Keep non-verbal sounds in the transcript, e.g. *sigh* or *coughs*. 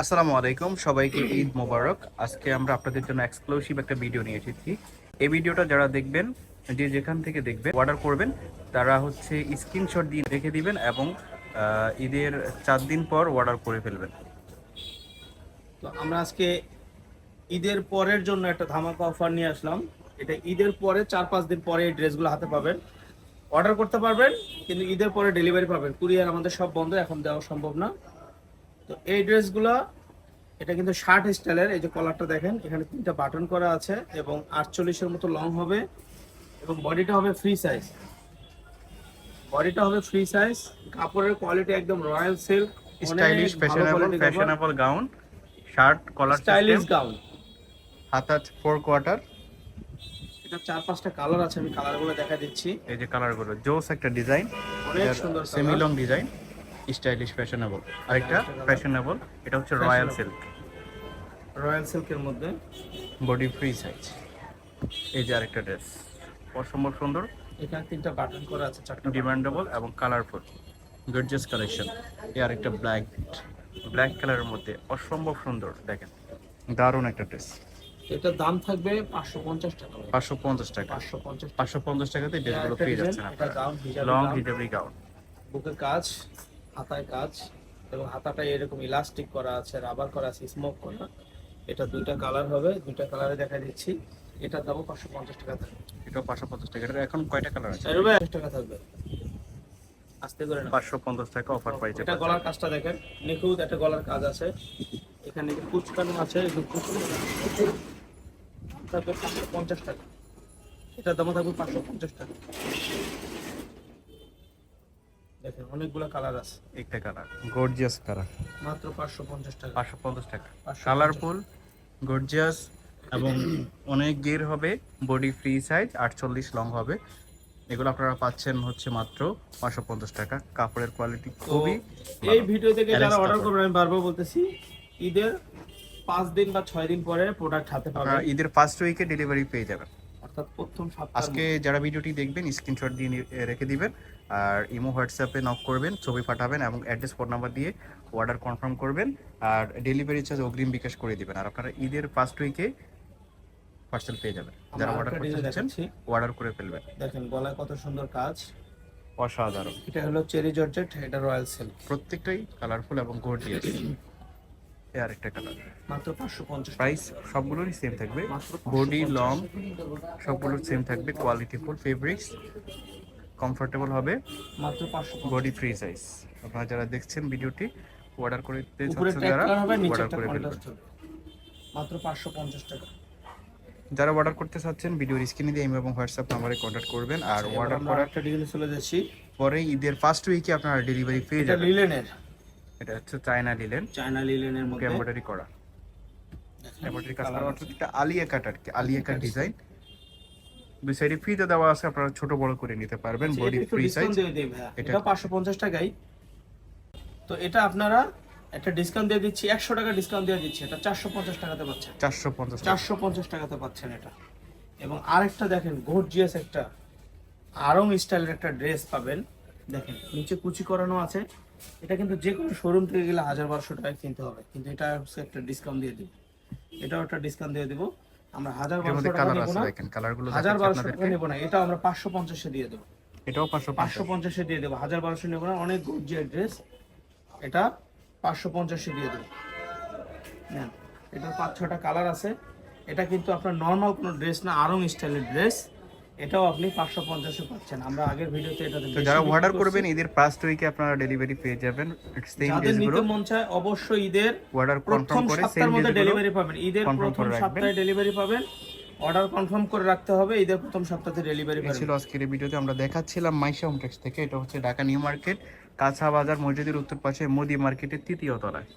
আসসালামু আলাইকুম, সবাইকে ঈদ মোবারক। আজকে আমরা আপনাদের জন্য এক্সক্লুসিভ একটা ভিডিও নিয়ে এসেছি। এই ভিডিওটা যারা দেখবেন, যে যেখান থেকে দেখবেন অর্ডার করবেন, তারা হচ্ছে স্ক্রিনশট দিয়ে রেখে দিবেন এবং ঈদের চার দিন পর অর্ডার করে ফেলবেন। তো আমরা আজকে ঈদের পরের জন্য একটা ধামাকা অফার নিয়ে আসলাম। এটা ঈদের পরে চার পাঁচ দিন পরে এই ড্রেসগুলো হাতে পাবেন। অর্ডার করতে পারবেন, কিন্তু ঈদের পরে ডেলিভারি পাবেন। কুরিয়ার আমাদের সব বন্ধ, এখন দেওয়া সম্ভব না। তো এই ড্রেসগুলো এটা কিন্তু শার্ট স্টাইলের এই যে কলারটা দেখেন এখানে তিনটা বাটন করা আছে এবং আটচল্লিশের মতো লং হবে এবং বডিটা হবে ফ্রি সাইজ বডিটা হবে ফ্রি সাইজ কাপড়ের কোয়ালিটি একদম royal silk stylish fashionable fashionable gown shirt collar stylish gown হাতা ফোর কোয়ার্টার এটা চার পাঁচটা কালার আছে আমি কালারগুলো দেখা দিচ্ছি। এই যে কালারগুলো জোস একটা ডিজাইন অনেক সুন্দর semi long design stylish fashionable. আরেকটা ফ্যাশনেবল এটা হচ্ছে রয়্যাল সিল্ক। রয়্যাল সিল্কের মধ্যে? Body free size. এই যে আরেকটা ড্রেস। অসম্ভব সুন্দর। এখানে তিনটা বাটন করা আছে চারটা ডিমান্ডেবল এবং কালারফুল। Gorgeous collection. এই আরেকটা ব্ল্যাক ব্ল্যাক কালারের মধ্যে। অসম্ভব সুন্দর দেখেন। দারুণ একটা ড্রেস। এটার দাম থাকবে পাঁচশো পঞ্চাশ টাকা। পাঁচশো পঞ্চাশ টাকা। পাঁচশো পঞ্চাশ পাঁচশো পঞ্চাশ টাকাতে ড্রেসগুলো পেয়ে যাচ্ছেন আপনারা। লং হিজাবি গাউন। বুকের কাজ। হাতায় কাজ এবং হাতাটা এরকম ইলাস্টিক করা আছে রাবার করা আছে স্মোক করা। এটা দুইটা কালার হবে দুইটা কালারে দেখা দিচ্ছি। এটা দামও পাঁচশো পঞ্চাশ টাকা থাকবে। এটা পাঁচশো পঞ্চাশ টাকা। এটা এখন কয়টা কালার আছে? রুপে একশো টাকা থাকবে। আস্তে করে পাঁচশো পঞ্চাশ টাকা অফার পাইছে এটা গলার কাজটা দেখেন। নিখুঁত একটা গলার কাজ আছে। এখানে কুচকানো আছে থাকবে পাঁচশো পঞ্চাশ টাকা। এটার দাম থাকবে পাঁচশো পঞ্চাশ টাকা। দেখেন অনেকগুলো কালার আছে। একটা কালার গর্জিয়াস কালার মাত্র পাঁচশো পঞ্চাশ টাকা। পাঁচশো পঞ্চাশ টাকা। কালারফুল গর্জিয়াস এবং অনেক গের হবে বডি ফ্রি সাইজ আটচল্লিশ লং হবে। এগুলো আপনারা পাচ্ছেন হচ্ছে মাত্র পাঁচশো পঞ্চাশ টাকা। কাপড়ের কোয়ালিটি খুবই এই ভিডিও থেকে যারা অর্ডার। করবেন আমি বারবার বলতেছি ঈদের পাঁচ দিন বা ছয় দিন পরে প্রোডাক্ট হাতে পাবেন। ঈদের ফার্স্ট উইকে ডেলিভারি পেয়ে যাবেন। অর্থাৎ প্রথম সপ্তাহ আজকে যারা ভিডিওটি দেখবেন স্ক্রিনশট দিয়ে রেখে দিবেন আর ইমো হোয়াটসঅ্যাপে নক করবেন ছবি পাঠাবেন এবং অ্যাড্রেস ফোন নাম্বার দিয়ে অর্ডার কনফার্ম করবেন আর ডেলিভারি চার্জ অগ্রিম বিকাশ করে দিবেন। আর আপনারা ঈদের ফার্স্ট উইকে পার্সেল পেয়ে যাবেন। যারা অর্ডার করতে চাচ্ছেন অর্ডার করে ফেলবেন। দেখেন গলায় কত সুন্দর কাজ। অসাধারণ। এটা হলো চেরি জর্জেট এটা রয়্যাল সিল্ক। প্রত্যেকটাই কালারফুল এবং গর্জিয়াস *coughs* এ আরেকটা কালার মাত্র পাঁচশো পঞ্চাশ প্রাইস সবগুলোরই সেম থাকবে। বডি লং সবগুলোর সেম থাকবে। কোয়ালিটি ফুল ফেব্রিক্স কমফোর্টেবল হবে। মাত্র পাঁচশো বডি ফ্রি সাইজ আপনারা যারা দেখছেন ভিডিওটি অর্ডার করতে চাচ্ছেন যারা অর্ডার করে ফেলবেন। মাত্র পাঁচশো পঞ্চাশ টাকা। যারা অর্ডার করতে চাচ্ছেন ভিডিওর স্ক্রিনে দিয়ে এবং হোয়াটসঅ্যাপ নাম্বারে কন্ট্যাক্ট করবেন। আর অর্ডার আমরা করার একটা ডিজাইনে চলে যাচ্ছি। পরে ঈদের ফার্স্ট উইকে আপনারা ডেলিভারি পেয়ে যাবেন। লিলেনের এটা হচ্ছে চায়না লিলেন চায়না লিলেনের মধ্যে। এমব্রয়ডারি করা। এমব্রয়ডারি কাজ করা অর্থাৎ এটা আলিয়া কাট আর কি আলিয়া কাট ডিজাইন দুই সাইডে ফ্রিতে দেওয়া আছে আপনারা ছোট বড় করে নিতে পারবেন বডি ফ্রি সাইজ। এটা- এটা পাঁচশো পঞ্চাশ টাকাই তো এটা আপনারা একটা ডিসকাউন্ট দিয়ে দিচ্ছি একশো টাকা ডিসকাউন্ট দিয়ে দিচ্ছি এটা চারশো পঞ্চাশ টাকাতে পাচ্ছেন। চারশো পঞ্চাশ টাকা। চারশো পঞ্চাশ টাকাতে পাচ্ছেন এটা। এবং আরেকটা দেখেন গর্জিয়াস একটা আরং স্টাইলের একটা ড্রেস পাবেন। দেখেন নিচে কুচি করানো আছে। এটা কিন্তু যে কোনো শোরুম থেকে গেলে হাজার বারোশো টাকায় কিনতে হবে। কিন্তু এটা হচ্ছে একটা ডিসকাউন্ট দিয়ে দিব। এটাও একটা ডিসকাউন্ট দিয়ে দিব। আমরা হাজার বারোশো টাকা নেব না। হাজার বারোশো টাকা নেব না। এটাও আমরা পাঁচশো পঞ্চাশে দিয়ে দেবো। এটাও পাঁচশো পাঁচশো পঞ্চাশে দিয়ে দেবো। হাজার বারোশো নেব না অনেক গর্জিয়াস ড্রেস এটা পাঁচশো পঞ্চাশে দিয়ে দেবো। নেন এটার পাঁচ ছটা কালার আছে। এটা কিন্তু আপনার নর্মাল কোনো ড্রেস না আরং স্টাইলের ড্রেস এটাও আপনি পাঁচশো পঞ্চাশে পাচ্ছেন। আমরা আগের ভিডিওতে এটা তো যারা অর্ডার করবেন ঈদের ফার্স্ট উইকে আপনারা ডেলিভারি পেয়ে যাবেন। সেম যাদের নিতে মন চায় অবশ্যই ঈদের অর্ডার কনফার্ম করে সেম মধ্যে ডেলিভারি পাবেন। ঈদের প্রথম সপ্তাহে ডেলিভারি পাবেন। অর্ডার কনফার্ম করে রাখতে হবে ঈদের প্রথম সপ্তাহে ডেলিভারি পাবেন ছিল আজকের ভিডিওতে আমরা দেখাচ্ছিলাম মাইশা হোমটেক্স থেকে। এটা হচ্ছে ঢাকা নিউ মার্কেট কাঁচা বাজার মসজিদের উত্তর পাশে মোদি মার্কেটের তৃতীয় তলায়।